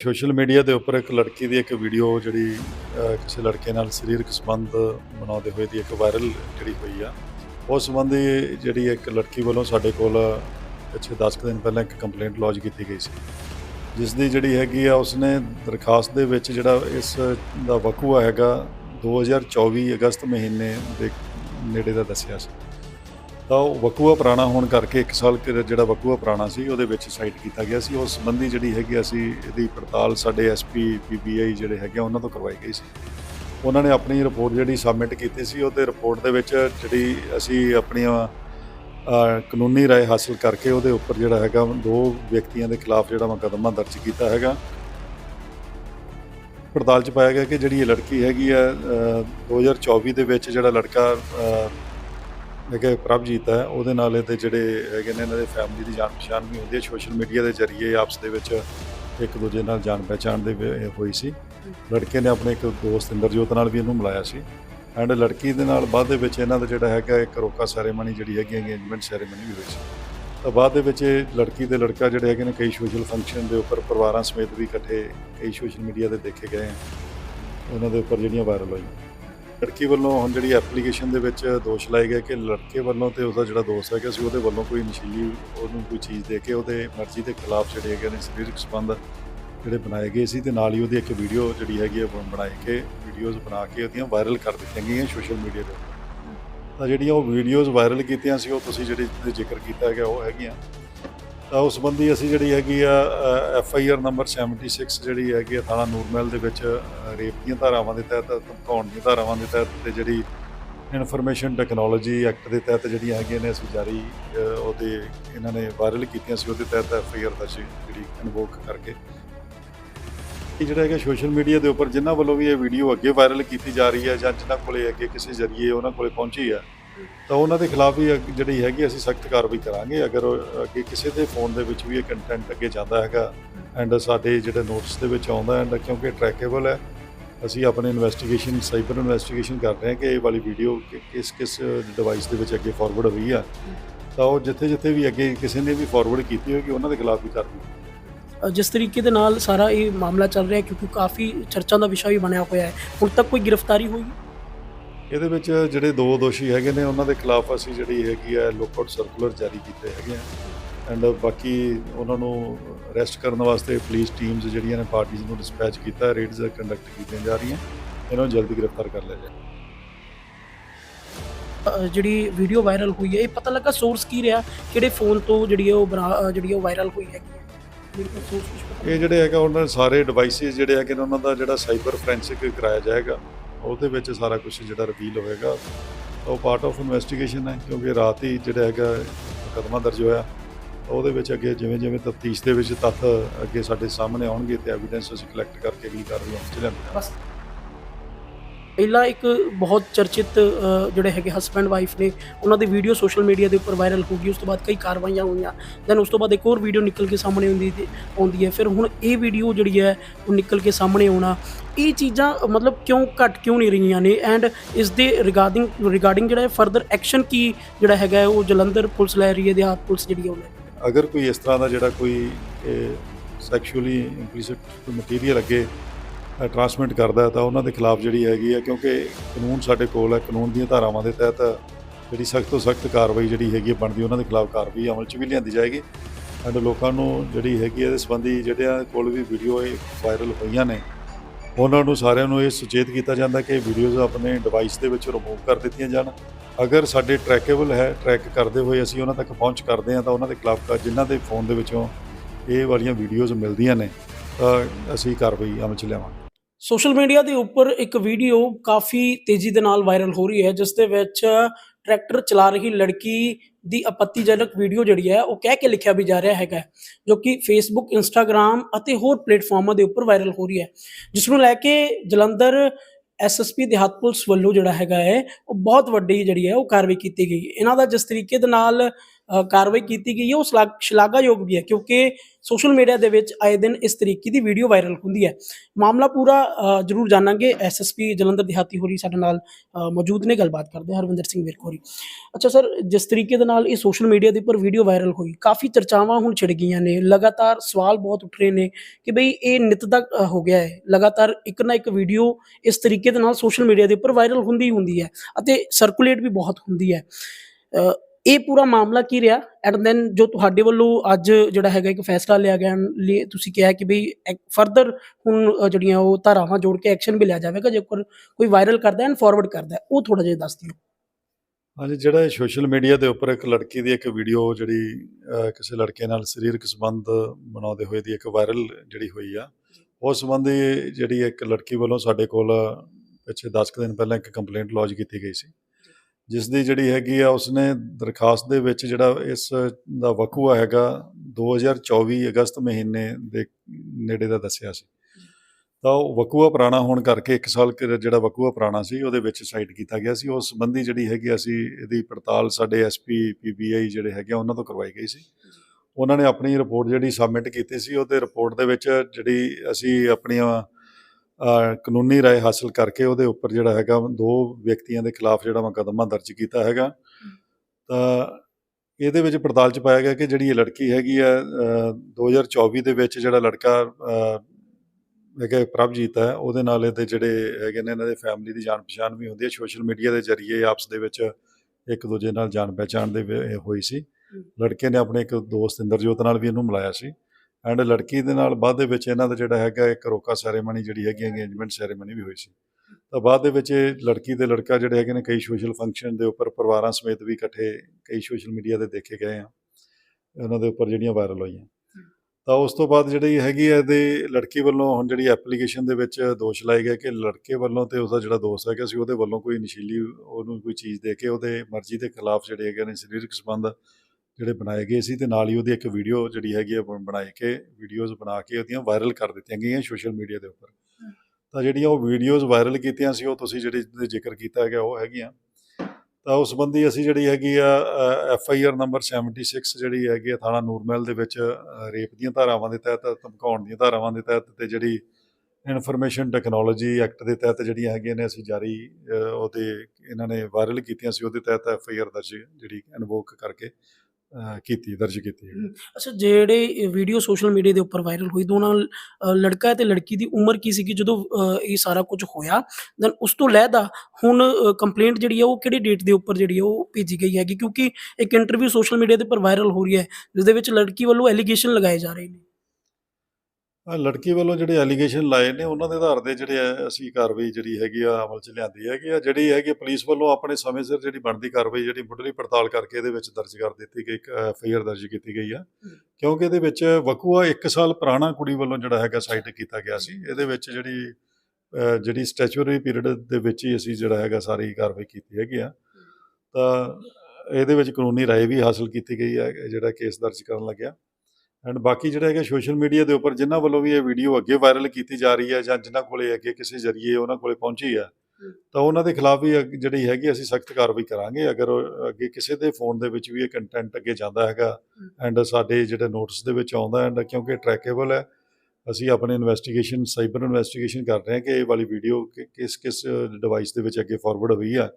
Social media ਦੇ ਉੱਪਰ ਇੱਕ ਲੜਕੀ ਦੀ ਇੱਕ ਵੀਡੀਓ ਜਿਹੜੀ ਕਿਸੇ ਲੜਕੇ ਨਾਲ ਸਰੀਰਕ ਸੰਬੰਧ ਬਣਾਉਂਦੇ ਹੋਏ ਦੀ ਇੱਕ ਵਾਇਰਲ ਜਿਹੜੀ ਹੋਈ ਆ। ਉਸ ਸੰਬੰਧੀ ਜਿਹੜੀ ਇੱਕ ਲੜਕੀ ਵੱਲੋਂ ਸਾਡੇ ਕੋਲ ਪਿੱਛੇ 10 ਕੁ ਦਿਨ ਪਹਿਲਾਂ ਇੱਕ ਕੰਪਲੇਂਟ ਲੌਜ ਕੀਤੀ ਗਈ ਸੀ। ਜਿਸ ਦੀ ਜਿਹੜੀ ਹੈਗੀ ਆ, ਉਸਨੇ ਦਰਖਾਸਤ ਦੇ ਵਿੱਚ ਜਿਹੜਾ ਇਸ ਦਾ ਵਕੂਆ ਹੈਗਾ 2024 ਅਗਸਤ ਮਹੀਨੇ ਦੇ ਨੇੜੇ ਦਾ ਦੱਸਿਆ ਸੀ। ਤਾਂ ਉਹ ਵਕੂਆ ਪੁਰਾਣਾ ਹੋਣ ਕਰਕੇ 1 ਸਾਲ ਕੁ ਜਿਹੜਾ ਵਕੂਆ ਪੁਰਾਣਾ ਸੀ ਉਹਦੇ ਵਿੱਚ ਸਾਈਟ ਕੀਤਾ ਗਿਆ ਸੀ। ਉਸ ਸੰਬੰਧੀ ਜਿਹੜੀ ਹੈਗੀ ਅਸੀਂ ਇਹਦੀ ਪੜਤਾਲ ਸਾਡੇ ਐਸਪੀ ਪੀਬੀਆਈ ਜਿਹੜੇ ਹੈਗੇ ਆ, ਉਹਨਾਂ ਤੋਂ ਕਰਵਾਈ ਗਈ ਸੀ। ਉਹਨਾਂ ਨੇ ਆਪਣੀ ਰਿਪੋਰਟ ਜਿਹੜੀ ਸਬਮਿਟ ਕੀਤੀ ਸੀ ਉਹਦੇ ਰਿਪੋਰਟ ਦੇ ਵਿੱਚ ਜਿਹੜੀ ਅਸੀਂ ਆਪਣੀਆਂ ਕਾਨੂੰਨੀ ਰਾਏ ਹਾਸਲ ਕਰਕੇ ਉਹਦੇ ਉੱਪਰ ਜਿਹੜਾ ਹੈਗਾ ਦੋ ਵਿਅਕਤੀਆਂ ਦੇ ਖਿਲਾਫ ਜਿਹੜਾ ਮੁਕੱਦਮਾ ਦਰਜ ਕੀਤਾ ਹੈਗਾ। ਪੜਤਾਲ ਚ ਪਾਇਆ ਗਿਆ ਕਿ ਜਿਹੜੀ ਇਹ ਲੜਕੀ ਹੈਗੀ ਆ ਅਹ, 2024 ਦੇ ਵਿੱਚ ਜਿਹੜਾ ਲੜਕਾ ਅਹ, ਹੈਗਾ ਪ੍ਰਭਜੀਤ ਹੈ ਉਹਦੇ ਨਾਲ ਇਹਦੇ ਜਿਹੜੇ ਹੈਗੇ ਨੇ ਇਹਨਾਂ ਦੇ ਫੈਮਿਲੀ ਦੀ ਜਾਣ ਪਛਾਣ ਵੀ ਹੁੰਦੀ ਹੈ। ਸੋਸ਼ਲ ਮੀਡੀਆ ਦੇ ਜ਼ਰੀਏ ਆਪਸ ਦੇ ਵਿੱਚ ਇੱਕ ਦੂਜੇ ਨਾਲ ਜਾਣ ਪਹਿਚਾਣ ਦੇ ਹੋਈ ਸੀ। ਲੜਕੇ ਨੇ ਆਪਣੇ ਇੱਕ ਦੋਸਤ ਇੰਦਰਜੋਤ ਨਾਲ ਵੀ ਇਹਨੂੰ ਮਿਲਾਇਆ ਸੀ। ਐਂਡ ਲੜਕੀ ਦੇ ਨਾਲ ਬਾਅਦ ਦੇ ਵਿੱਚ ਇਹਨਾਂ ਦਾ ਜਿਹੜਾ ਹੈਗਾ ਇੱਕ ਰੋਕਾ ਸੈਰੇਮਨੀ ਜਿਹੜੀ ਹੈਗੀ ਅੰਗੇਜਮੈਂਟ ਸੈਰੇਮਨੀ ਵੀ ਹੋਈ ਸੀ। ਤਾਂ ਬਾਅਦ ਦੇ ਵਿੱਚ ਇਹ ਲੜਕੀ ਤੇ ਲੜਕਾ ਜਿਹੜੇ ਹੈਗੇ ਨੇ ਕਈ ਸੋਸ਼ਲ ਫੰਕਸ਼ਨ ਦੇ ਉੱਪਰ ਪਰਿਵਾਰਾਂ ਸਮੇਤ ਵੀ ਇਕੱਠੇ ਕਈ ਸੋਸ਼ਲ ਮੀਡੀਆ ਤੇ ਦੇਖੇ ਗਏ ਆ। ਉਹਨਾਂ ਦੇ ਉੱਪਰ ਜਿਹੜੀਆਂ ਵਾਇਰਲ ਹੋਈਆਂ। ਲੜਕੀ ਵੱਲੋਂ ਹੁਣ ਜਿਹੜੀ ਐਪਲੀਕੇਸ਼ਨ ਦੇ ਵਿੱਚ ਦੋਸ਼ ਲਾਏ ਗਏ ਕਿ ਲੜਕੇ ਵੱਲੋਂ ਤੇ ਉਹਦਾ ਜਿਹੜਾ ਦੋਸਤ ਹੈਗਾ ਸੀ, ਉਹਦੇ ਵੱਲੋਂ ਕੋਈ ਨਸ਼ੀਲੀ ਉਹਨੂੰ ਕੋਈ ਚੀਜ਼ ਦੇ ਕੇ ਉਹਦੇ ਮਰਜ਼ੀ ਦੇ ਖਿਲਾਫ ਜਿਹੜੇ ਹੈਗੇ ਨੇ ਸਰੀਰਕ ਸੰਬੰਧ ਜਿਹੜੇ ਬਣਾਏ ਗਏ ਸੀ ਤੇ ਨਾਲ ਹੀ ਉਹਦੀ ਇੱਕ ਵੀਡੀਓ ਜਿਹੜੀ ਹੈਗੀ ਆ ਬਣ- ਬਣਾਈ ਕੇ ਵੀਡੀਓਜ਼ ਬਣਾ ਕੇ ਉਹਦੀਆਂ ਵਾਇਰਲ ਕਰ ਦਿੱਤੀਆਂ ਗਈਆਂ ਸੋਸ਼ਲ ਮੀਡੀਆ ਦੇ ਉੱਪਰ ਤਾਂ ਜਿਹੜੀਆਂ ਉਹ ਵੀਡੀਓਜ਼ ਵਾਇਰਲ ਕੀਤੀਆਂ ਸੀ, ਉਹ ਤੁਸੀਂ ਜਿਹੜੀ ਜ਼ਿਕਰ ਕੀਤਾ ਹੈਗਾ, ਉਹ ਹੈਗੀਆਂ। ਤਾਂ ਉਸ ਸੰਬੰਧੀ ਅਸੀਂ ਜਿਹੜੀ ਹੈਗੀ ਆ ਐਫ ਆਈ ਆਰ ਨੰਬਰ 76 ਜਿਹੜੀ ਹੈਗੀ ਆ ਥਾਣਾ ਨੂਰਮਹਿਲ ਦੇ ਵਿੱਚ ਰੇਪ ਦੀਆਂ ਧਾਰਾਵਾਂ ਦੇ ਤਹਿਤ, ਧਮਕਾਉਣ ਦੀਆਂ ਧਾਰਾਵਾਂ ਦੇ ਤਹਿਤ ਤੇ ਜਿਹੜੀ ਇਨਫੋਰਮੇਸ਼ਨ ਟੈਕਨੋਲੋਜੀ ਐਕਟ ਦੇ ਤਹਿਤ ਜਿਹੜੀਆਂ ਹੈਗੀਆਂ ਨੇ, ਅਸੀਂ ਜਾਰੀ ਉਹਦੇ ਇਹਨਾਂ ਨੇ ਵਾਇਰਲ ਕੀਤੀਆਂ ਸੀ, ਉਹਦੇ ਤਹਿਤ ਐਫ ਆਈ ਆਰ ਦਰਜ ਜਿਹੜੀ ਇਨਵੋਕ ਕਰਕੇ। ਇਹ ਜਿਹੜਾ ਹੈਗਾ ਸੋਸ਼ਲ ਮੀਡੀਆ ਦੇ ਉੱਪਰ, ਜਿਨ੍ਹਾਂ ਵੱਲੋਂ ਵੀ ਇਹ ਵੀਡੀਓ ਅੱਗੇ ਵਾਇਰਲ ਕੀਤੀ ਜਾ ਰਹੀ ਹੈ ਜਾਂ ਜਿਨ੍ਹਾਂ ਕੋਲੇ ਅੱਗੇ ਕਿਸੇ ਜ਼ਰੀਏ ਉਹਨਾਂ ਕੋਲੇ ਪਹੁੰਚੀ ਹੈ ਤਾਂ ਉਹਨਾਂ ਦੇ ਖਿਲਾਫ ਵੀ ਅੱਗੇ ਜਿਹੜੀ ਹੈਗੀ ਅਸੀਂ ਸਖਤ ਕਾਰਵਾਈ ਕਰਾਂਗੇ। ਅਗਰ ਅੱਗੇ ਕਿਸੇ ਦੇ ਫੋਨ ਦੇ ਵਿੱਚ ਵੀ ਇਹ ਕੰਟੈਂਟ ਅੱਗੇ ਜਾਂਦਾ ਹੈਗਾ ਐਂਡ ਸਾਡੇ ਜਿਹੜੇ ਨੋਟਿਸ ਦੇ ਵਿੱਚ ਆਉਂਦਾ ਐਂਡ ਕਿਉਂਕਿ ਟਰੈਕੇਬਲ ਹੈ, ਅਸੀਂ ਆਪਣੇ ਇਨਵੈਸਟੀਗੇਸ਼ਨ ਸਾਈਬਰ ਇਨਵੈਸਟੀਗੇਸ਼ਨ ਕਰ ਰਹੇ ਹਾਂ ਕਿ ਇਹ ਵਾਲੀ ਵੀਡੀਓ ਕਿਸ ਕਿਸ ਡਿਵਾਈਸ ਦੇ ਵਿੱਚ ਅੱਗੇ ਫਾਰਵਰਡ ਹੋਈ ਆ। ਤਾਂ ਉਹ ਜਿੱਥੇ ਜਿੱਥੇ ਵੀ ਅੱਗੇ ਕਿਸੇ ਨੇ ਵੀ ਫਾਰਵਰਡ ਕੀਤੀ ਹੋਏਗੀ, ਉਹਨਾਂ ਦੇ ਖਿਲਾਫ ਵੀ ਕਾਰਵਾਈ ਜਿਸ ਤਰੀਕੇ ਦੇ ਨਾਲ ਸਾਰਾ ਇਹ ਮਾਮਲਾ ਚੱਲ ਰਿਹਾ ਕਿਉਂਕਿ ਕਾਫੀ ਚਰਚਾ ਦਾ ਵਿਸ਼ਾ ਵੀ ਬਣਿਆ ਹੋਇਆ ਹੈ। ਹੁਣ ਤੱਕ ਕੋਈ ਗ੍ਰਿਫਤਾਰੀ ਹੋਈ? ਇਹਦੇ ਵਿੱਚ ਜਿਹੜੇ ਦੋ ਦੋਸ਼ੀ ਹੈਗੇ ਨੇ ਉਹਨਾਂ ਦੇ ਖਿਲਾਫ ਅਸੀਂ ਜਿਹੜੀ ਹੈਗੀ ਹੈ ਲੁੱਕਆਊਟ ਸਰਕੂਲਰ ਜਾਰੀ ਕੀਤੇ ਹੈਗੇ ਆ। ਐਂਡ ਬਾਕੀ ਉਹਨਾਂ ਨੂੰ ਅਰੈਸਟ ਕਰਨ ਵਾਸਤੇ ਪੁਲਿਸ ਟੀਮਸ ਜਿਹੜੀਆਂ ਨੇ ਪਾਰਟੀਆਂ ਨੂੰ ਡਿਸਪੈਚ ਕੀਤਾ ਰੇਡਸ ਕੰਡਕਟ ਕੀਤੀਆਂ ਜਾ ਰਹੀਆਂ। ਇਹਨਾਂ ਨੂੰ ਜਲਦੀ ਗ੍ਰਿਫਤਾਰ ਕਰ ਲਿਆ ਜਾਏ। ਜਿਹੜੀ ਵੀਡੀਓ ਵਾਇਰਲ ਹੋਈ ਹੈ ਇਹ ਪਤਾ ਲੱਗਾ ਸੋਰਸ ਕੀ ਰਿਹਾ? ਕਿਹੜੇ ਫੋਨ ਤੋਂ ਜਿਹੜੀ ਉਹ ਜਿਹੜੀ ਉਹ ਵਾਇਰਲ ਹੋਈ ਹੈ? ਇਹ ਜਿਹੜੇ ਹੈਗਾ ਉਹਨਾਂ ਸਾਰੇ ਡਿਵਾਈਸਿਸ ਜਿਹੜੇ ਹੈਗੇ ਨੇ ਉਹਨਾਂ ਦਾ ਜਿਹੜਾ ਸਾਈਬਰ ਫੋਰੈਂਸਿਕ ਕਰਾਇਆ ਜਾਏਗਾ। ਉਹਦੇ ਵਿੱਚ ਸਾਰਾ ਕੁਝ ਜਿਹੜਾ ਰਿਵੀਲ ਹੋਏਗਾ ਉਹ ਪਾਰਟ ਆਫ ਇਨਵੈਸਟੀਗੇਸ਼ਨ ਹੈ, ਕਿਉਂਕਿ ਰਾਤ ਹੀ ਜਿਹੜਾ ਹੈਗਾ ਮੁਕੱਦਮਾ ਦਰਜ ਹੋਇਆ। ਉਹਦੇ ਵਿੱਚ ਅੱਗੇ ਜਿਵੇਂ ਜਿਵੇਂ ਤਫਤੀਸ਼ ਦੇ ਵਿੱਚ ਤੱਥ ਅੱਗੇ ਸਾਡੇ ਸਾਹਮਣੇ ਆਉਣਗੇ ਤੇ ਐਵੀਡੈਂਸ ਅਸੀਂ ਕਲੈਕਟ ਕਰਕੇ ਅਗਲੀ ਕਾਰਵਾਈ ਅਮਲ ਚ ਪਹਿਲਾਂ ਇੱਕ ਬਹੁਤ ਚਰਚਿਤ ਜਿਹੜੇ ਹੈਗੇ ਹਸਬੈਂਡ ਵਾਈਫ ਨੇ, ਉਹਨਾਂ ਦੀ ਵੀਡੀਓ ਸੋਸ਼ਲ ਮੀਡੀਆ ਦੇ ਉੱਪਰ ਵਾਇਰਲ ਹੋ ਗਈ, ਉਸ ਤੋਂ ਬਾਅਦ ਕਈ ਕਾਰਵਾਈਆਂ ਹੋਈਆਂ। ਦੈਨ ਉਸ ਤੋਂ ਬਾਅਦ ਇੱਕ ਹੋਰ ਵੀਡੀਓ ਨਿਕਲ ਕੇ ਸਾਹਮਣੇ ਆਉਂਦੀ ਆਉਂਦੀ ਹੈ। ਫਿਰ ਹੁਣ ਇਹ ਵੀਡੀਓ ਜਿਹੜੀ ਹੈ, ਉਹ ਨਿਕਲ ਕੇ ਸਾਹਮਣੇ ਆਉਣਾ। ਇਹ ਚੀਜ਼ਾਂ, ਮਤਲਬ ਕਿਉਂ ਘਟ ਕਿਉਂ ਨਹੀਂ ਰਹੀਆਂ ਨੇ? ਐਂਡ ਇਸ ਦੇ ਰਿਗਾਰਡਿੰਗ ਰਿਗਾਰਡਿੰਗ ਜਿਹੜਾ ਹੈ ਫਰਦਰ ਐਕਸ਼ਨ ਕੀ ਜਿਹੜਾ ਹੈਗਾ ਉਹ ਜਲੰਧਰ ਪੁਲਿਸ ਲੈ ਰਹੀ ਹੈ, ਦਿਹਾਤ ਪੁਲਿਸ ਜਿਹੜੀ ਹੈ, ਉਹ ਲੈ ਰਹੀ ਅਗਰ ਕੋਈ ਇਸ ਤਰ੍ਹਾਂ ਦਾ ਜਿਹੜਾ ਕੋਈ ਸੈਕਸ਼ੂਅਲੀ ਇੰਪਲੀਸਿਟ ਮਟੀਰੀਅਲ ਅੱਗੇ ਟਰਾਂਸਮਿਟ ਕਰਦਾ ਤਾਂ ਉਹਨਾਂ ਦੇ ਖਿਲਾਫ ਜਿਹੜੀ ਹੈਗੀ ਹੈ, ਕਿਉਂਕਿ ਕਾਨੂੰਨ ਸਾਡੇ ਕੋਲ ਹੈ, ਕਾਨੂੰਨ ਦੀਆਂ ਧਾਰਾਵਾਂ ਦੇ ਤਹਿਤ ਜਿਹੜੀ ਸਖਤ ਤੋਂ ਸਖਤ ਕਾਰਵਾਈ ਜਿਹੜੀ ਹੈਗੀ ਹੈ, ਬਣਦੀ ਉਹਨਾਂ ਦੇ ਖਿਲਾਫ ਕਾਰਵਾਈ ਅਮਲ 'ਚ ਵੀ ਲਿਆਂਦੀ ਜਾਏਗੀ। ਐਂਡ ਲੋਕਾਂ ਨੂੰ ਜਿਹੜੀ ਹੈਗੀ ਹੈ, ਇਹਦੇ ਸੰਬੰਧੀ ਜਿਹੜਿਆਂ ਕੋਲ ਵੀ ਵੀਡੀਓ ਵਾਇਰਲ ਹੋਈਆਂ ਨੇ, ਉਹਨਾਂ ਨੂੰ ਸਾਰਿਆਂ ਨੂੰ ਇਹ ਸੁਚੇਤ ਕੀਤਾ ਜਾਂਦਾ ਕਿ ਵੀਡੀਓਜ਼ ਆਪਣੇ ਡਿਵਾਈਸ ਦੇ ਵਿੱਚ ਰਿਮੂਵ ਕਰ ਦਿੱਤੀਆਂ ਜਾਣ। ਅਗਰ ਸਾਡੇ ਟਰੈਕੇਬਲ ਹੈ ਟਰੈਕ ਕਰਦੇ ਹੋਏ ਅਸੀਂ ਉਹਨਾਂ ਤੱਕ ਪਹੁੰਚ ਕਰਦੇ ਹਾਂ, ਤਾਂ ਉਹਨਾਂ ਦੇ ਖਿਲਾਫ ਜਿਨ੍ਹਾਂ ਦੇ ਫੋਨ ਦੇ ਵਿੱਚੋਂ ਇਹ ਵਾਲੀਆਂ ਵੀਡੀਓਜ਼ ਮਿਲਦੀਆਂ ਨੇ, ਤਾਂ ਅਸੀਂ ਕਾਰਵਾਈ ਅਮਲ 'ਚ ਲਿਆਵਾਂਗੇ। ਸੋਸ਼ਲ ਮੀਡੀਆ ਦੇ ਉੱਪਰ ਇੱਕ ਵੀਡੀਓ ਕਾਫੀ ਤੇਜ਼ੀ ਦੇ ਨਾਲ ਵਾਇਰਲ ਹੋ ਰਹੀ ਹੈ, ਜਿਸ ਦੇ ਵਿੱਚ ਟਰੈਕਟਰ ਚਲਾ ਰਹੀ ਲੜਕੀ ਦੀ ਆਪੱਤੀਜਨਕ ਵੀਡੀਓ ਜਿਹੜੀ ਹੈ, ਉਹ ਕਹਿ ਕੇ ਲਿਖਿਆ ਵੀ ਜਾ ਰਿਹਾ ਹੈਗਾ, ਜੋ ਕਿ ਫੇਸਬੁੱਕ ਇੰਸਟਾਗ੍ਰam ਅਤੇ ਹੋਰ ਪਲੇਟਫਾਰਮਾਂ ਦੇ ਉੱਪਰ ਵਾਇਰਲ ਹੋ ਰਹੀ ਹੈ, ਜਿਸ ਨੂੰ ਲੈ ਕੇ ਜਲੰਧਰ ਐਸਐਸਪੀ ਦਿਹਾਤ ਪੁਲਿਸ ਵੱਲੋਂ ਜਿਹੜਾ ਹੈਗਾ ਹੈ, ਉਹ ਬਹੁਤ ਵੱਡੀ ਜਿਹੜੀ ਹੈ, ਉਹ ਕਾਰਵਾਈ ਕੀਤੀ ਗਈ ਇਹਨਾਂ ਦਾ ਜਿਸ ਤਰੀਕੇ ਦੇ ਨਾਲ ਕਾਰਵਾਈ ਕੀਤੀ ਗਈ ਹੈ ਉਹ ਸ਼ਲਾਘ- ਸ਼ਲਾਘਾਯੋਗ ਵੀ ਹੈ ਕਿਉਂਕਿ ਸੋਸ਼ਲ ਮੀਡੀਆ ਦੇ ਵਿੱਚ ਆਏ ਦਿਨ ਇਸ ਤਰੀਕੇ ਦੀ ਵੀਡੀਓ ਵਾਇਰਲ ਹੁੰਦੀ ਹੈ। ਮਾਮਲਾ ਪੂਰਾ ਜ਼ਰੂਰ ਜਾਣਾਂਗੇ। ਐਸਐਸਪੀ ਜਲੰਧਰ ਦਿਹਾਤੀ ਹੋਰੀ ਸਾਡੇ ਨਾਲ ਮੌਜੂਦ ਨੇ ਗੱਲਬਾਤ ਕਰਦੇ ਹਾਂ, ਹਰਵਿੰਦਰ ਸਿੰਘ ਵਿਰਕ ਹੋਰੀ। ਅੱਛਾ ਸਰ ਜਿਸ ਤਰੀਕੇ ਦੇ ਨਾਲ ਇਹ ਸੋਸ਼ਲ ਮੀਡੀਆ ਦੇ ਉੱਪਰ ਵੀਡੀਓ ਵਾਇਰਲ ਹੋਈ ਕਾਫੀ ਚਰਚਾਵਾਂ ਹੁਣ ਛਿੜ ਗਈਆਂ ਨੇ ਲਗਾਤਾਰ ਸਵਾਲ ਬਹੁਤ ਉੱਠ ਰਹੇ ਨੇ ਕਿ ਬਈ ਇਹ ਨਿਤ ਦਾ ਹੋ ਗਿਆ ਹੈ ਲਗਾਤਾਰ ਇੱਕ ਨਾ ਇੱਕ ਵੀਡੀਓ ਇਸ ਤਰੀਕੇ ਦੇ ਨਾਲ ਸੋਸ਼ਲ ਮੀਡੀਆ ਦੇ ਉੱਪਰ ਵਾਇਰਲ ਹੁੰਦੀ ਹੀ ਹੁੰਦੀ ਹੈ ਅਤੇ ਸਰਕੂਲੇਟ ਵੀ ਬਹੁਤ ਹੁੰਦੀ ਹੈ। ਇਹ ਪੂਰਾ ਮਾਮਲਾ ਕੀ ਰਿਹਾ? ਐਟ ਦੈਨ ਜੋ ਤੁਹਾਡੇ ਵੱਲੋਂ ਅੱਜ ਜਿਹੜਾ ਹੈਗਾ ਇੱਕ ਫੈਸਲਾ ਲਿਆ ਗਿਆ ਲਈ ਤੁਸੀਂ ਕਿਹਾ ਕਿ ਬਈ ਫਰਦਰ ਹੁਣ ਜਿਹੜੀਆਂ ਉਹ ਧਾਰਾਵਾਂ ਜੋੜ ਕੇ ਐਕਸ਼ਨ ਵੀ ਲਿਆ ਜਾਵੇਗਾ ਜੇਕਰ ਕੋਈ ਵਾਇਰਲ ਕਰਦਾ ਐਂਡ ਫਾਰਵਰਡ ਕਰਦਾ ਉਹ ਥੋੜਾ ਜਿਹਾ ਦੱਸ ਦਿਓ। ਹਾਂਜੀ, ਜਿਹੜਾ ਸੋਸ਼ਲ ਮੀਡੀਆ ਦੇ ਉੱਪਰ ਇੱਕ ਲੜਕੀ ਦੀ ਇੱਕ ਵੀਡੀਓ ਜਿਹੜੀ ਕਿਸੇ ਲੜਕੇ ਨਾਲ ਸਰੀਰਕ ਸੰਬੰਧ ਬਣਾਉਂਦੇ ਹੋਏ ਦੀ ਇੱਕ ਵਾਇਰਲ ਜਿਹੜੀ ਹੋਈ ਆ ਉਸ ਸੰਬੰਧੀ ਜਿਹੜੀ ਇੱਕ ਲੜਕੀ ਵੱਲੋਂ ਸਾਡੇ ਕੋਲ ਪਿੱਛੇ 10 ਕੁ ਦਿਨ ਪਹਿਲਾਂ ਇੱਕ ਕੰਪਲੇਂਟ ਲੌਜ ਕੀਤੀ ਗਈ ਸੀ। ਜਿਸ ਦੀ ਜਿਹੜੀ ਹੈਗੀ ਆ ਉਸਨੇ ਦਰਖਾਸਤ ਦੇ ਵਿੱਚ ਜਿਹੜਾ ਇਸ ਦਾ ਵਕੂਆ ਹੈਗਾ 2024 ਅਗਸਤ ਮਹੀਨੇ ਦੇ ਨੇੜੇ ਦਾ ਦੱਸਿਆ ਸੀ। ਤਾਂ ਉਹ ਵਕੂਆ ਪੁਰਾਣਾ ਹੋਣ ਕਰਕੇ ਇੱਕ ਸਾਲ ਕੁ ਜਿਹੜਾ ਵਕੂਆ ਪੁਰਾਣਾ ਸੀ ਉਹਦੇ ਵਿੱਚ ਸਾਈਡ ਕੀਤਾ ਗਿਆ ਸੀ। ਉਸ ਸੰਬੰਧੀ ਜਿਹੜੀ ਹੈਗੀ ਅਸੀਂ ਇਹਦੀ ਪੜਤਾਲ ਸਾਡੇ ਐਸਪੀ ਪੀਬੀਆਈ ਜਿਹੜੇ ਹੈਗੇ ਆ, ਉਹਨਾਂ ਤੋਂ ਕਰਵਾਈ ਗਈ ਸੀ। ਉਹਨਾਂ ਨੇ ਆਪਣੀ ਰਿਪੋਰਟ ਜਿਹੜੀ ਸਬਮਿਟ ਕੀਤੀ ਸੀ ਉਹਦੇ ਰਿਪੋਰਟ ਦੇ ਵਿੱਚ ਜਿਹੜੀ ਅਸੀਂ ਆਪਣੀਆਂ ਕਾਨੂੰਨੀ ਰਾਏ ਹਾਸਲ ਕਰਕੇ ਉਹਦੇ ਉੱਪਰ ਜਿਹੜਾ ਹੈਗਾ ਦੋ ਵਿਅਕਤੀਆਂ ਦੇ ਖਿਲਾਫ ਜਿਹੜਾ ਮੁਕੱਦਮਾ ਦਰਜ ਕੀਤਾ ਹੈਗਾ। ਤਾਂ ਇਹਦੇ ਵਿੱਚ ਪੜਤਾਲ ਚ ਪਾਇਆ ਗਿਆ ਕਿ ਜਿਹੜੀ ਇਹ ਲੜਕੀ ਹੈਗੀ ਆ ਅਹ, 2024 ਦੇ ਵਿੱਚ ਜਿਹੜਾ ਲੜਕਾ ਹੈਗਾ ਪ੍ਰਭਜੀਤ ਹੈ ਉਹਦੇ ਨਾਲ ਇਹਦੇ ਜਿਹੜੇ ਹੈਗੇ ਨੇ ਇਹਨਾਂ ਦੇ ਫੈਮਿਲੀ ਦੀ ਜਾਣ ਪਛਾਣ ਵੀ ਹੁੰਦੀ ਹੈ। ਸੋਸ਼ਲ ਮੀਡੀਆ ਦੇ ਜ਼ਰੀਏ ਆਪਸ ਦੇ ਵਿੱਚ ਇੱਕ ਦੂਜੇ ਨਾਲ ਜਾਣ ਪਹਿਚਾਣ ਦੇ ਹੋਈ ਸੀ। ਲੜਕੇ ਨੇ ਆਪਣੇ ਇੱਕ ਦੋਸਤ ਇੰਦਰਜੋਤ ਨਾਲ ਵੀ ਇਹਨੂੰ ਮਿਲਾਇਆ ਸੀ। ਐਂਡ ਲੜਕੀ ਦੇ ਨਾਲ ਬਾਅਦ ਦੇ ਵਿੱਚ ਇਹਨਾਂ ਦਾ ਜਿਹੜਾ ਹੈਗਾ ਇੱਕ ਰੋਕਾ ਸੈਰੇਮਨੀ ਜਿਹੜੀ ਹੈਗੀ ਅੰਗੇਜਮੈਂਟ ਸੈਰੇਮਨੀ ਵੀ ਹੋਈ ਸੀ। ਤਾਂ ਬਾਅਦ ਦੇ ਵਿੱਚ ਇਹ ਲੜਕੀ ਤੇ ਲੜਕਾ ਜਿਹੜੇ ਹੈਗੇ ਨੇ ਕਈ ਸੋਸ਼ਲ ਫੰਕਸ਼ਨ ਦੇ ਉੱਪਰ ਪਰਿਵਾਰਾਂ ਸਮੇਤ ਵੀ ਇਕੱਠੇ ਕਈ ਸੋਸ਼ਲ ਮੀਡੀਆ ਤੇ ਦੇਖੇ ਗਏ ਆ। ਉਹਨਾਂ ਦੇ ਉੱਪਰ ਜਿਹੜੀਆਂ ਵਾਇਰਲ ਹੋਈਆਂ। ਤਾਂ ਉਸ ਤੋਂ ਬਾਅਦ ਜਿਹੜੀ ਹੈਗੀ ਹੈ ਇਹਦੇ ਲੜਕੀ ਵੱਲੋਂ ਹੁਣ ਜਿਹੜੀ ਐਪਲੀਕੇਸ਼ਨ ਦੇ ਵਿੱਚ ਦੋਸ਼ ਲਾਏ ਗਏ ਕਿ ਲੜਕੇ ਵੱਲੋਂ ਤੇ ਉਸਦਾ ਜਿਹੜਾ ਦੋਸਤ ਹੈਗਾ ਸੀ ਉਹਦੇ ਵੱਲੋਂ ਕੋਈ ਨਸ਼ੀਲੀ ਉਹਨੂੰ ਕੋਈ ਚੀਜ਼ ਦੇ ਕੇ ਉਹਦੇ ਮਰਜ਼ੀ ਦੇ ਖਿਲਾਫ ਜਿਹੜੇ ਹੈਗੇ ਨੇ ਸਰੀਰਕ ਸੰਬੰਧ ਜਿਹੜੇ ਬਣਾਏ ਗਏ ਸੀ ਤੇ ਨਾਲ ਹੀ ਉਹਦੀ ਇੱਕ ਵੀਡੀਓ ਜਿਹੜੀ ਹੈਗੀ ਆ ਬਣ- ਬਣਾਈ ਕੇ ਵੀਡੀਓਜ਼ ਬਣਾ ਕੇ ਉਹਦੀਆਂ ਵਾਇਰਲ ਕਰ ਦਿੱਤੀਆਂ ਗਈਆਂ ਸੋਸ਼ਲ ਮੀਡੀਆ ਦੇ ਉੱਪਰ। ਤਾਂ ਜਿਹੜੀਆਂ ਉਹ ਵੀਡੀਓਜ਼ ਵਾਇਰਲ ਕੀਤੀਆਂ ਸੀ ਉਹ ਤੁਸੀਂ ਜਿਹੜੀ ਜ਼ਿਕਰ ਕੀਤਾ ਹੈਗਾ ਉਹ ਹੈਗੀਆਂ। ਤਾਂ ਉਸ ਸੰਬੰਧੀ ਅਸੀਂ ਜਿਹੜੀ ਹੈਗੀ ਆ ਐਫ ਆਈ ਆਰ ਨੰਬਰ 76 ਜਿਹੜੀ ਹੈਗੀ ਆ ਥਾਣਾ ਨੂਰਮਹਿਲ ਦੇ ਵਿੱਚ ਰੇਪ ਦੀਆਂ ਧਾਰਾਵਾਂ ਦੇ ਤਹਿਤ ਧਮਕਾਉਣ ਦੀਆਂ ਧਾਰਾਵਾਂ ਦੇ ਤਹਿਤ ਤੇ ਜਿਹੜੀ ਇਨਫੋਰਮੇਸ਼ਨ ਟੈਕਨੋਲੋਜੀ ਐਕਟ ਦੇ ਤਹਿਤ ਜਿਹੜੀਆਂ ਹੈਗੀਆਂ ਨੇ ਅਸੀਂ ਜਾਰੀ ਉਹਦੇ ਇਹਨਾਂ ਨੇ ਵਾਇਰਲ ਕੀਤੀਆਂ ਸੀ ਉਹਦੇ ਤਹਿਤ ਐਫ ਆਈ ਆਰ ਦਰਜ ਜਿਹੜੀ ਇਨਵੋਕ ਕਰਕੇ ਕੀਤੀ, ਦਰਜ ਕੀਤੀ ਹੈ। ਅੱਛਾ, ਜਿਹੜੇ ਵੀਡੀਓ ਸੋਸ਼ਲ ਮੀਡੀਆ ਦੇ ਉੱਪਰ ਵਾਇਰਲ ਹੋਈ, ਦੋਨਾਂ ਲੜਕਾ ਤੇ ਲੜਕੀ ਦੀ ਉਮਰ ਕੀ ਸੀਗੀ? ਜਦੋਂ ਇਹ ਸਾਰਾ ਕੁਝ ਹੋਇਆ ਦੈਨ ਉਸ ਤੋਂ ਲਹਿਦਾ ਹੁਣ ਕੰਪਲੇਂਟ ਜਿਹੜੀ ਹੈ ਉਹ ਕਿਹੜੀ ਡੇਟ ਦੇ ਉੱਪਰ ਜਿਹੜੀ ਹੈ ਉਹ ਭੇਜੀ ਗਈ ਹੈਗੀ? ਕਿਉਂਕਿ ਇੱਕ ਇੰਟਰਵਿਊ ਸੋਸ਼ਲ ਮੀਡੀਆ ਦੇ ਉੱਪਰ ਵਾਇਰਲ ਹੋ ਰਹੀ ਹੈ, ਜਿਸ ਦੇ ਵਿੱਚ ਲੜਕੀ ਵੱਲੋਂ ਐਲੀਗੇਸ਼ਨ ਲਗਾਏ ਜਾ ਰਹੇ ਨੇ। ਲੜਕੀ ਵੱਲੋਂ ਜਿਹੜੇ ਐਲੀਗੇਸ਼ਨ ਲਾਏ ਨੇ ਉਹਨਾਂ ਦੇ ਆਧਾਰ ਤੇ ਜਿਹੜੇ ਅਸੀਂ ਕਾਰਵਾਈ ਜਿਹੜੀ ਹੈਗੀ ਆ ਅਮਲ 'ਚ ਲਿਆਂਦੀ ਹੈਗੀ ਆ ਜਿਹੜੀ ਹੈਗੀ ਪੁਲਿਸ ਵੱਲੋਂ ਆਪਣੇ ਸਮੇਂ ਸਿਰ ਜਿਹੜੀ ਬਣਦੀ ਕਾਰਵਾਈ ਜਿਹੜੀ ਮੁੱਢਲੀ ਪੜਤਾਲ ਕਰਕੇ ਇਹਦੇ ਵਿੱਚ ਦਰਜ ਕਰ ਦਿੱਤੀ ਗਈ ਇੱਕ ਐਫ ਆਈ ਆਰ ਦਰਜ ਕੀਤੀ ਗਈ ਆ। ਕਿਉਂਕਿ ਇਹਦੇ ਵਿੱਚ ਵਕੂਆ 1 ਸਾਲ ਪੁਰਾਣਾ ਕੁੜੀ ਵੱਲੋਂ ਜਿਹੜਾ ਹੈਗਾ ਸਾਈਟ ਕੀਤਾ ਗਿਆ ਸੀ। ਇਹਦੇ ਵਿੱਚ ਜਿਹੜੀ ਜਿਹੜੀ ਸਟੈਚੂਰੀ ਪੀਰੀਅਡ ਦੇ ਵਿੱਚ ਹੀ ਅਸੀਂ ਜਿਹੜਾ ਹੈਗਾ ਸਾਰੀ ਕਾਰਵਾਈ ਕੀਤੀ ਹੈਗੀ ਆ। ਤਾਂ ਇਹਦੇ ਵਿੱਚ ਕਾਨੂੰਨੀ ਰਾਏ ਵੀ ਹਾਸਲ ਕੀਤੀ ਗਈ ਹੈ ਜਿਹੜਾ ਕੇਸ ਦਰਜ ਕਰਨ ਲੱਗਿਆ। ਐਂਡ ਬਾਕੀ ਜਿਹੜਾ ਹੈਗਾ ਸੋਸ਼ਲ ਮੀਡੀਆ ਦੇ ਉੱਪਰ ਜਿਨ੍ਹਾਂ ਵੱਲੋਂ ਵੀ ਇਹ ਵੀਡੀਓ ਅੱਗੇ ਵਾਇਰਲ ਕੀਤੀ ਜਾ ਰਹੀ ਹੈ ਜਾਂ ਜਿਨ੍ਹਾਂ ਕੋਲੇ ਅੱਗੇ ਕਿਸੇ ਜ਼ਰੀਏ ਉਹਨਾਂ ਕੋਲੇ ਪਹੁੰਚੀ ਹੈ ਤਾਂ ਉਹਨਾਂ ਦੇ ਖਿਲਾਫ ਵੀ ਜਿਹੜੀ ਹੈਗੀ ਅਸੀਂ ਸਖਤ ਕਾਰਵਾਈ ਕਰਾਂਗੇ। ਅਗਰ ਅੱਗੇ ਕਿਸੇ ਦੇ ਫੋਨ ਦੇ ਵਿੱਚ ਵੀ ਇਹ ਕੰਟੈਂਟ ਅੱਗੇ ਜਾਂਦਾ ਹੈਗਾ ਐਂਡ ਸਾਡੇ ਜਿਹੜੇ ਨੋਟਿਸ ਦੇ ਵਿੱਚ ਆਉਂਦਾ ਐਂਡ ਕਿਉਂਕਿ ਟਰੈਕੇਬਲ ਹੈ ਅਸੀਂ ਆਪਣੇ ਇਨਵੈਸਟੀਗੇਸ਼ਨ ਸਾਈਬਰ ਇਨਵੈਸਟੀਗੇਸ਼ਨ ਕਰ ਰਹੇ ਹਾਂ ਕਿ ਇਹ ਵਾਲੀ ਵੀਡੀਓ ਕਿਸ ਕਿਸ ਡਿਵਾਈਸ ਦੇ ਵਿੱਚ ਅੱਗੇ ਫਾਰਵਰਡ ਹੋਈ ਆ।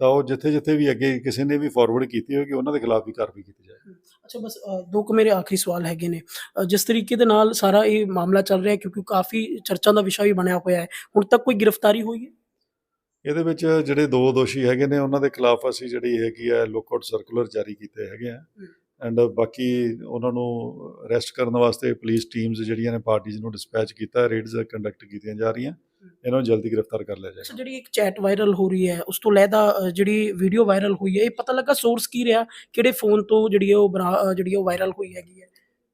ਤਾਂ ਉਹ ਜਿੱਥੇ ਜਿੱਥੇ ਵੀ ਅੱਗੇ ਕਿਸੇ ਨੇ ਵੀ ਫਾਰਵਰਡ ਕੀਤੀ ਹੋਏਗੀ ਉਹਨਾਂ ਦੇ ਖਿਲਾਫ ਵੀ ਕਾਰਵਾਈ ਕੀਤੀ ਜਾਏ ਅੱਛਾ ਬਸ ਦੋ ਕੁ ਮੇਰੇ ਆਖਰੀ ਸਵਾਲ ਹੈਗੇ ਨੇ। ਜਿਸ ਤਰੀਕੇ ਦੇ ਨਾਲ ਸਾਰਾ ਇਹ ਮਾਮਲਾ ਚੱਲ ਰਿਹਾ ਕਿਉਂਕਿ ਕਾਫੀ ਚਰਚਾ ਦਾ ਵਿਸ਼ਾ ਵੀ ਬਣਿਆ ਹੋਇਆ ਹੈ ਹੁਣ ਤੱਕ ਕੋਈ ਗ੍ਰਿਫਤਾਰੀ ਹੋਈ ਹੈ? ਇਹਦੇ ਵਿੱਚ ਜਿਹੜੇ ਦੋ ਦੋਸ਼ੀ ਹੈਗੇ ਨੇ ਉਹਨਾਂ ਦੇ ਖਿਲਾਫ ਅਸੀਂ ਜਿਹੜੀ ਹੈਗੀ ਆ ਲੁੱਕਆਊਟ ਸਰਕੂਲਰ ਜਾਰੀ ਕੀਤੇ ਹੈਗੇ ਆ। ਐਂਡ ਬਾਕੀ ਉਹਨਾਂ ਨੂੰ ਅਰੈਸਟ ਕਰਨ ਵਾਸਤੇ ਪੁਲਿਸ ਟੀਮਸ ਜਿਹੜੀਆਂ ਨੇ ਪਾਰਟੀਆਂ ਨੂੰ ਡਿਸਪੈਚ ਕੀਤਾ ਰੇਡਸ ਕੰਡਕਟ ਕੀਤੀਆਂ ਜਾ ਰਹੀਆਂ। ਇਹਨਾਂ ਨੂੰ ਜਲਦੀ ਗ੍ਰਿਫਤਾਰ ਕਰ ਲਿਆ ਜਾਏਗਾ। ਜਿਹੜੀ ਇੱਕ ਚੈਟ ਵਾਇਰਲ ਹੋ ਰਹੀ ਹੈ ਉਸ ਤੋਂ ਲੈਦਾ ਜਿਹੜੀ ਵੀਡੀਓ ਵਾਇਰਲ ਹੋਈ ਹੈ ਇਹ ਪਤਾ ਲੱਗਾ ਸੋਰਸ ਕੀ ਰਿਹਾ ਕਿਹੜੇ ਫੋਨ ਤੋਂ ਜਿਹੜੀ ਉਹ ਜਿਹੜੀ ਉਹ ਵਾਇਰਲ ਹੋਈ ਹੈਗੀ ਹੈ?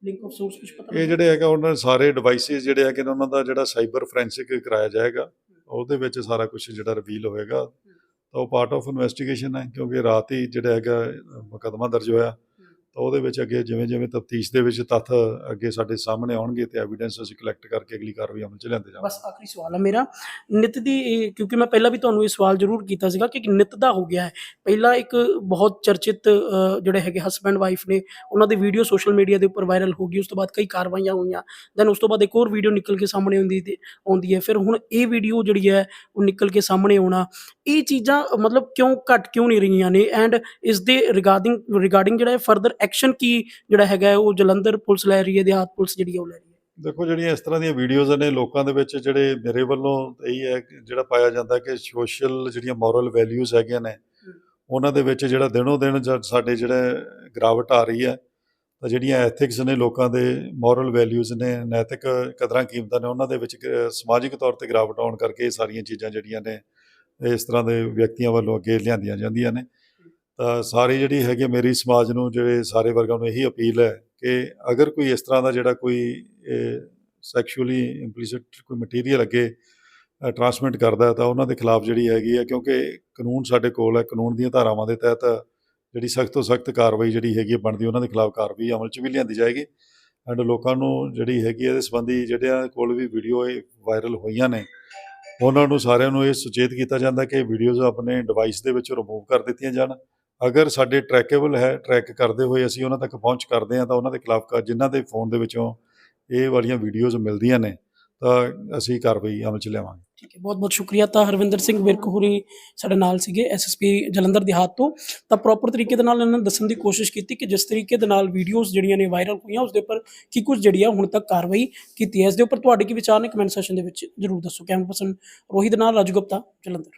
ਲਿੰਕ ਆਫ ਸੋਰਸ ਕੁਝ ਪਤਾ ਇਹ ਜਿਹੜੇ ਹੈਗਾ ਉਹਨਾਂ ਦੇ ਸਾਰੇ ਡਿਵਾਈਸਿਸ ਜਿਹੜੇ ਹੈਗੇ ਉਹਨਾਂ ਦਾ ਜਿਹੜਾ ਸਾਈਬਰ ਫੋਰੈਂਸਿਕ ਕਰਾਇਆ ਜਾਏਗਾ ਉਹਦੇ ਵਿੱਚ ਸਾਰਾ ਕੁਝ ਜਿਹੜਾ ਰਿਵੀਲ ਹੋਏਗਾ। ਤਾਂ ਉਹ ਪਾਰਟ ਆਫ ਇਨਵੈਸਟੀਗੇਸ਼ਨ ਹੈ ਕਿਉਂਕਿ ਰਾਤ ਹੀ ਜਿਹੜਾ ਹੈਗਾ ਮੁਕੱਦਮਾ ਦਰਜ ਹੋਇਆ। ਤਾਂ ਉਹਦੇ ਵਿੱਚ ਅੱਗੇ ਜਿਵੇਂ ਜਿਵੇਂ ਤਫਤੀਸ਼ ਦੇ ਵਿੱਚ ਤੱਥ ਅੱਗੇ ਸਾਡੇ ਸਾਹਮਣੇ ਆਉਣਗੇ ਤੇ ਐਵੀਡੈਂਸ ਅਸੀਂ ਕਲੈਕਟ ਕਰਕੇ ਅਗਲੀ ਕਾਰਵਾਈ ਅਮਲ 'ਚ ਲਿਆਂਦੇ ਜਾਵਾਂਗੇ। ਬਸ ਆਖਰੀ ਸਵਾਲ ਹੈ ਮੇਰਾ। ਨਿਤ ਦੀ ਕਿਉਂਕਿ ਮੈਂ ਪਹਿਲਾਂ ਵੀ ਤੁਹਾਨੂੰ ਇਹ ਸਵਾਲ ਜ਼ਰੂਰ ਕੀਤਾ ਸੀਗਾ ਕਿ ਨਿਤ ਦਾ ਹੋ ਗਿਆ ਹੈ। ਪਹਿਲਾਂ ਇੱਕ ਬਹੁਤ ਚਰਚਿਤ ਜਿਹੜੇ ਹੈਗੇ ਹਸਬੈਂਡ ਵਾਈਫ ਨੇ, ਉਹਨਾਂ ਦੀ ਵੀਡੀਓ ਸੋਸ਼ਲ ਮੀਡੀਆ ਦੇ ਉੱਪਰ ਵਾਇਰਲ ਹੋ ਗਈ, ਉਸ ਤੋਂ ਬਾਅਦ ਕਈ ਕਾਰਵਾਈਆਂ ਹੋਈਆਂ। ਦੈਨ ਉਸ ਤੋਂ ਬਾਅਦ ਇੱਕ ਹੋਰ ਵੀਡੀਓ ਨਿਕਲ ਕੇ ਸਾਹਮਣੇ ਆਉਂਦੀ ਤੇ, ਆਉਂਦੀ ਹੈ। ਫਿਰ ਹੁਣ ਇਹ ਵੀਡੀਓ ਜਿਹੜੀ ਹੈ, ਉਹ ਨਿਕਲ ਕੇ ਸਾਹਮਣੇ ਆਉਣਾ। ਇਹ ਚੀਜ਼ਾਂ ਮਤਲਬ ਕਿਉਂ ਘਟ ਕਿਉਂ ਨਹੀਂ ਰਹੀਆਂ ਨੇ? ਐਂਡ ਇਸ ਦੇ ਰਿਗਾਰਡਿੰਗ ਰਿਗਾਰਡਿੰਗ ਜਿਹੜਾ ਹੈ ਫਰਦਰ ਐਕਸ਼ਨ ਕੀ ਜਿਹੜਾ ਹੈਗਾ ਉਹ ਜਲੰਧਰ ਪੁਲਿਸ ਲੈ ਰਹੀ ਹੈ ਦਿਹਾਤ ਪੁਲਿਸ ਜਿਹੜੀ ਹੈ ਉਹ ਲੈ ਰਹੀ ਹੈ। ਦੇਖੋ ਜਿਹੜੀਆਂ ਇਸ ਤਰ੍ਹਾਂ ਦੀਆਂ ਵੀਡੀਓਜ਼ ਨੇ ਲੋਕਾਂ ਦੇ ਵਿੱਚ ਜਿਹੜੇ ਮੇਰੇ ਵੱਲੋਂ ਇਹੀ ਹੈ ਜਿਹੜਾ ਪਾਇਆ ਜਾਂਦਾ ਕਿ ਸੋਸ਼ਲ ਜਿਹੜੀਆਂ ਮੋਰਲ ਵੈਲਿਊਜ਼ ਹੈਗੀਆਂ ਨੇ ਉਹਨਾਂ ਦੇ ਵਿੱਚ ਜਿਹੜਾ ਦਿਨੋਂ ਦਿਨ ਸਾਡੇ ਜਿਹੜੇ ਗਿਰਾਵਟ ਆ ਰਹੀ ਹੈ ਤਾਂ ਜਿਹੜੀਆਂ ਐਥਿਕਸ ਨੇ ਲੋਕਾਂ ਦੇ ਮੋਰਲ ਵੈਲਿਊਜ਼ ਨੇ ਨੈਤਿਕ ਕਦਰਾਂ ਕੀਮਤਾਂ ਨੇ ਉਹਨਾਂ ਦੇ ਵਿੱਚ ਸਮਾਜਿਕ ਤੌਰ ਤੇ ਗਿਰਾਵਟ ਆਉਣ ਕਰਕੇ ਇਹ ਸਾਰੀਆਂ ਚੀਜ਼ਾਂ ਜਿਹੜੀਆਂ ਨੇ ਇਸ ਤਰ੍ਹਾਂ ਦੇ ਵਿਅਕਤੀਆਂ ਵੱਲੋਂ ਅੱਗੇ ਲਿਆਂਦੀਆਂ ਜਾਂਦੀਆਂ ਨੇ। ਸਾਰੀ ਜਿਹੜੀ ਹੈਗੀ ਮੇਰੀ ਸਮਾਜ ਨੂੰ, ਜਿਹੜੇ ਸਾਰੇ ਵਰਗਾਂ ਨੂੰ ਇਹੀ ਅਪੀਲ ਹੈ ਕਿ ਅਗਰ ਕੋਈ ਇਸ ਤਰ੍ਹਾਂ ਦਾ ਜਿਹੜਾ ਕੋਈ ਸੈਕਸ਼ੂਅਲੀ ਇੰਪਲੀਸਿਟ ਕੋਈ ਮਟੀਰੀਅਲ ਅੱਗੇ ਟਰਾਂਸਮਿਟ ਕਰਦਾ ਤਾਂ ਉਹਨਾਂ ਦੇ ਖਿਲਾਫ ਜਿਹੜੀ ਹੈਗੀ ਹੈ ਕਿਉਂਕਿ ਕਾਨੂੰਨ ਸਾਡੇ ਕੋਲ ਹੈ, ਕਾਨੂੰਨ ਦੀਆਂ ਧਾਰਾਵਾਂ ਦੇ ਤਹਿਤ ਜਿਹੜੀ ਸਖਤ ਤੋਂ ਸਖਤ ਕਾਰਵਾਈ ਜਿਹੜੀ ਹੈਗੀ ਹੈ ਬਣਦੀ, ਉਹਨਾਂ ਦੇ ਖਿਲਾਫ ਕਾਰਵਾਈ ਅਮਲ 'ਚ ਵੀ ਲਿਆਂਦੀ ਜਾਏਗੀ ਐਂਡ ਲੋਕਾਂ ਨੂੰ ਜਿਹੜੀ ਹੈਗੀ ਹੈ ਇਹਦੇ ਸੰਬੰਧੀ ਜਿਹੜਿਆਂ ਕੋਲ ਵੀ ਵੀਡੀਓ ਵਾਇਰਲ ਹੋਈਆਂ ਨੇ, ਉਹਨਾਂ ਨੂੰ ਸਾਰਿਆਂ ਨੂੰ ਇਹ ਸੁਚੇਤ ਕੀਤਾ ਜਾਂਦਾ ਕਿ ਵੀਡੀਓਜ਼ ਆਪਣੇ ਡਿਵਾਈਸ ਦੇ ਵਿੱਚ ਰਿਮੂਵ ਕਰ ਦਿੱਤੀਆਂ ਜਾਣ ਅਗਰ ਸਾਡੇ ਟਰੈਕੇਬਲ ਹੈ ਟਰੈਕ ਕਰਦੇ ਹੋਏ ਅਸੀਂ ਉਹਨਾਂ ਤੱਕ ਪਹੁੰਚ ਕਰਦੇ ਹਾਂ ਤਾਂ ਉਹਨਾਂ ਦੇ ਖਿਲਾਫ ਕਾ- ਜਿਨ੍ਹਾਂ ਦੇ ਫੋਨ ਦੇ ਵਿੱਚੋਂ ਇਹ ਵਾਲੀਆਂ ਵੀਡੀਓਜ਼ ਮਿਲਦੀਆਂ ਨੇ, ਤਾਂ ਅਸੀਂ ਕਾਰਵਾਈ ਅਮਲ 'ਚ ਲਿਆਵਾਂਗੇ। ਠੀਕ ਹੈ ਬਹੁਤ ਬਹੁਤ ਸ਼ੁਕਰੀਆ ਤਾਂ ਹਰਵਿੰਦਰ ਸਿੰਘ ਵਿਰਕ ਹੋਰੀ ਸਾਡੇ ਨਾਲ ਸੀਗੇ ਐਸਐਸਪੀ ਜਲੰਧਰ ਦਿਹਾਤ ਤੋਂ। ਤਾਂ ਪ੍ਰੋਪਰ ਤਰੀਕੇ ਦੇ ਨਾਲ ਇਹਨਾਂ ਨੇ ਦੱਸਣ ਦੀ ਕੋਸ਼ਿਸ਼ ਕੀਤੀ ਕਿ ਜਿਸ ਤਰੀਕੇ ਦੇ ਨਾਲ ਵੀਡੀਓਜ਼ ਜਿਹੜੀਆਂ ਨੇ ਵਾਇਰਲ ਹੋਈਆਂ, ਉਸ ਦੇ ਉੱਪਰ ਕੀ ਕੁਝ ਜਿਹੜੀ ਆ ਹੁਣ ਤੱਕ ਕਾਰਵਾਈ ਕੀਤੀ ਹੈ। ਇਸ ਦੇ ਉੱਪਰ ਤੁਹਾਡੇ ਕੀ ਵਿਚਾਰ ਨੇ ਕਮੈਂਟ ਸੈਸ਼ਨ ਦੇ ਵਿੱਚ ਜਰੂਰ ਦੱਸੋ। ਕੈਮਰਾ ਪਰਸਨ ਰੋਹਿਤ ਦੇ ਨਾਲ ਰਾਜੂ ਗੁਪਤਾ, ਜਲੰਧਰ।